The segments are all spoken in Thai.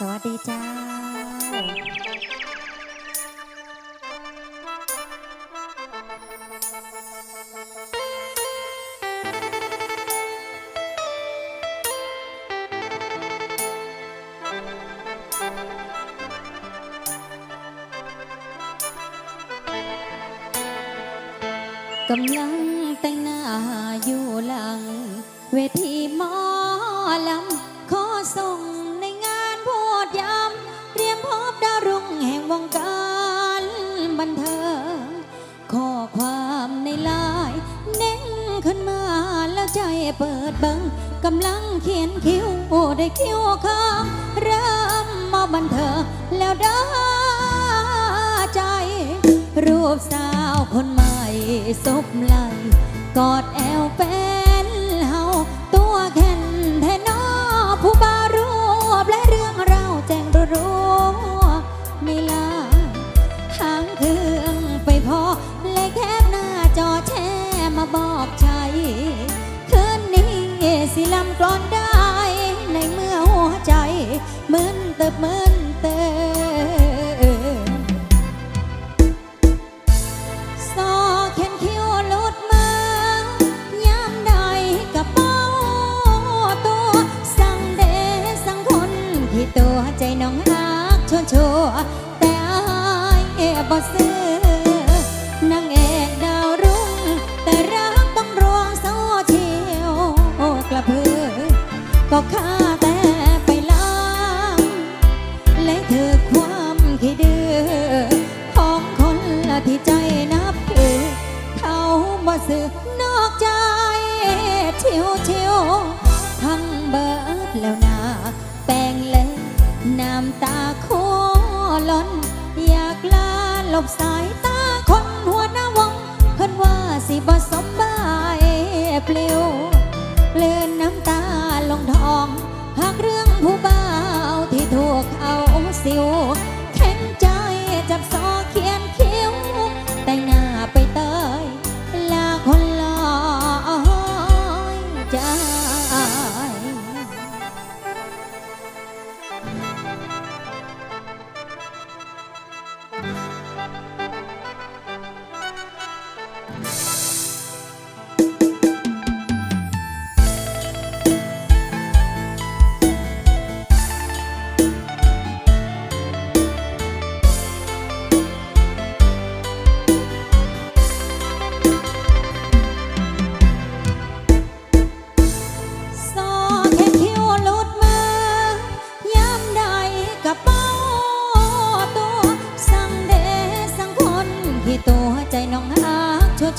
สวัสดีเจ้ากำลังแต่งหน้าอยู่หลัง เวทีหมอลำขอส่ง เทิงข้อความในไลน์เน้นขึ้นมาแล้วใจเปิดเบิงกำลังเขียนคิ้วได้คิ้วข้างเริ่มมาบันเทิงแล้วด้าใจ รูปสาวคนใหม่ซบไหลกอดแอ กลอนได้ในเมื่อหัวใจมึนเติบมึนเติบ สึกนอกใจเที่ยวๆทั้งเบิดแล้วนาแป้งเล่นน้ำตาโคล้น อยากลาหลบสายตาคนหัวหน้าวง เพิ่นว่าสิบ่สมบ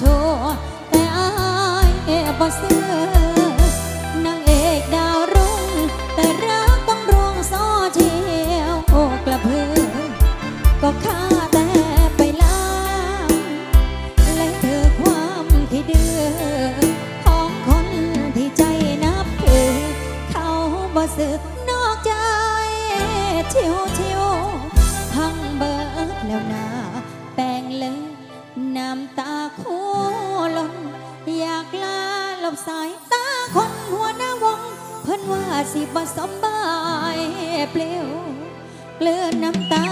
โชว์แต่อายบ่ซื้อาหลบสายตาคนหัวหน้าวง เพิ่นว่าสิบ่สมบายเปลวเกลือนน้ำตา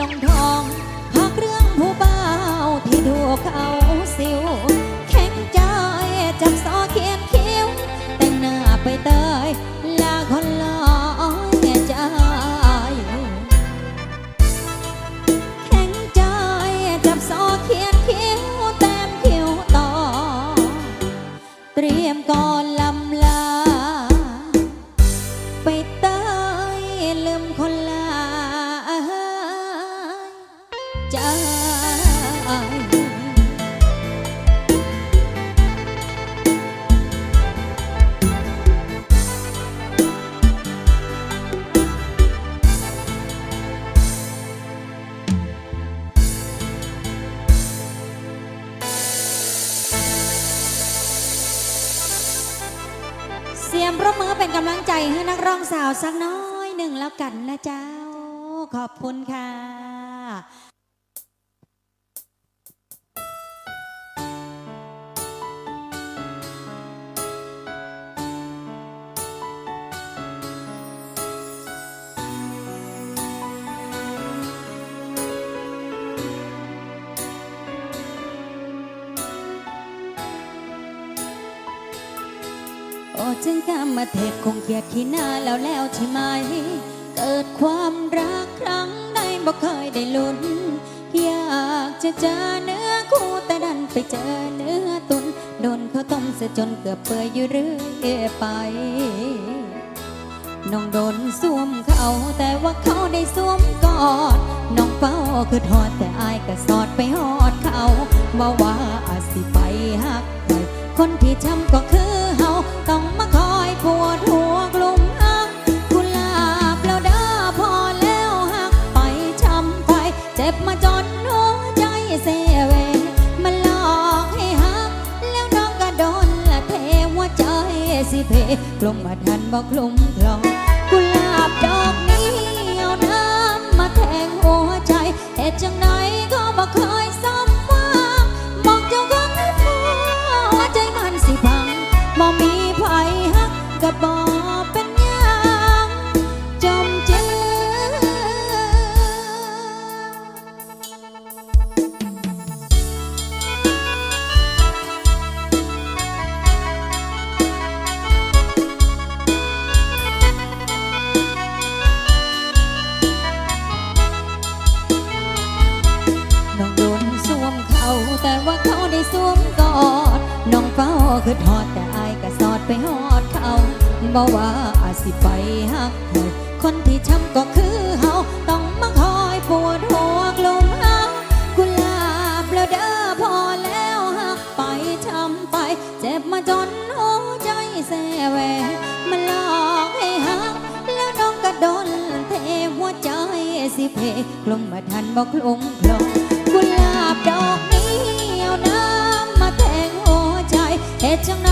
ลงทอง หากเรื่องผู้เบาที่ถูกเขาสิว งประมือเป็นกำลังใจให้นักร้องสาวสักน้อยหนึ่งแล้วกันนะเจ้า ขอบคุณค่ะ จึงกำมาเทพคงเกลียดขี้หน้าแล้วแล้วใช่ไหม เกิดความรักครั้งใดบ่เคยได้ลุ้น อยากจะเจอเนื้อคู่แต่ดันไปเจอเนื้อตุนโดนเขาต้มเสียจนเกือบเปื่อยอยู่เรื่อยไปน้องโดนสวมเขาแต่ว่าเขาได้สวมกอด น้องเป้าคือทอดแต่อายก็สอดไปหอดเขาว่าว่าอาจสิไปหักใครคนที่ช้ำก็คือ เพ กลุ่มมาทันบอกกลุ่มคลอง กุหลาบดอกนี้เอาน้ำมาแทงหัวใจเหตุจังไหนก็บอกเคยซ้ำวังบอกเจ้าก็ไม่พอใจมันสิพังบ่มีไผหักกับอ คือทอดแต่อายก็สอดไปหอดเขาบอกว่าอาสิไปหักใครคนที่ช้ำก็คือเฮาต้องมาคอยปวดหัวกลุ่มเฮากุหลาบแล้วเด้อพอแล้วหักไปช้ำไป เจ็บมาจนหัวใจแสแวมันหลอกให้หัก แล้วน้องก็โดนเทหัวใจสิเพกลงมาทันบอกลงพลง จเหตุจังไหน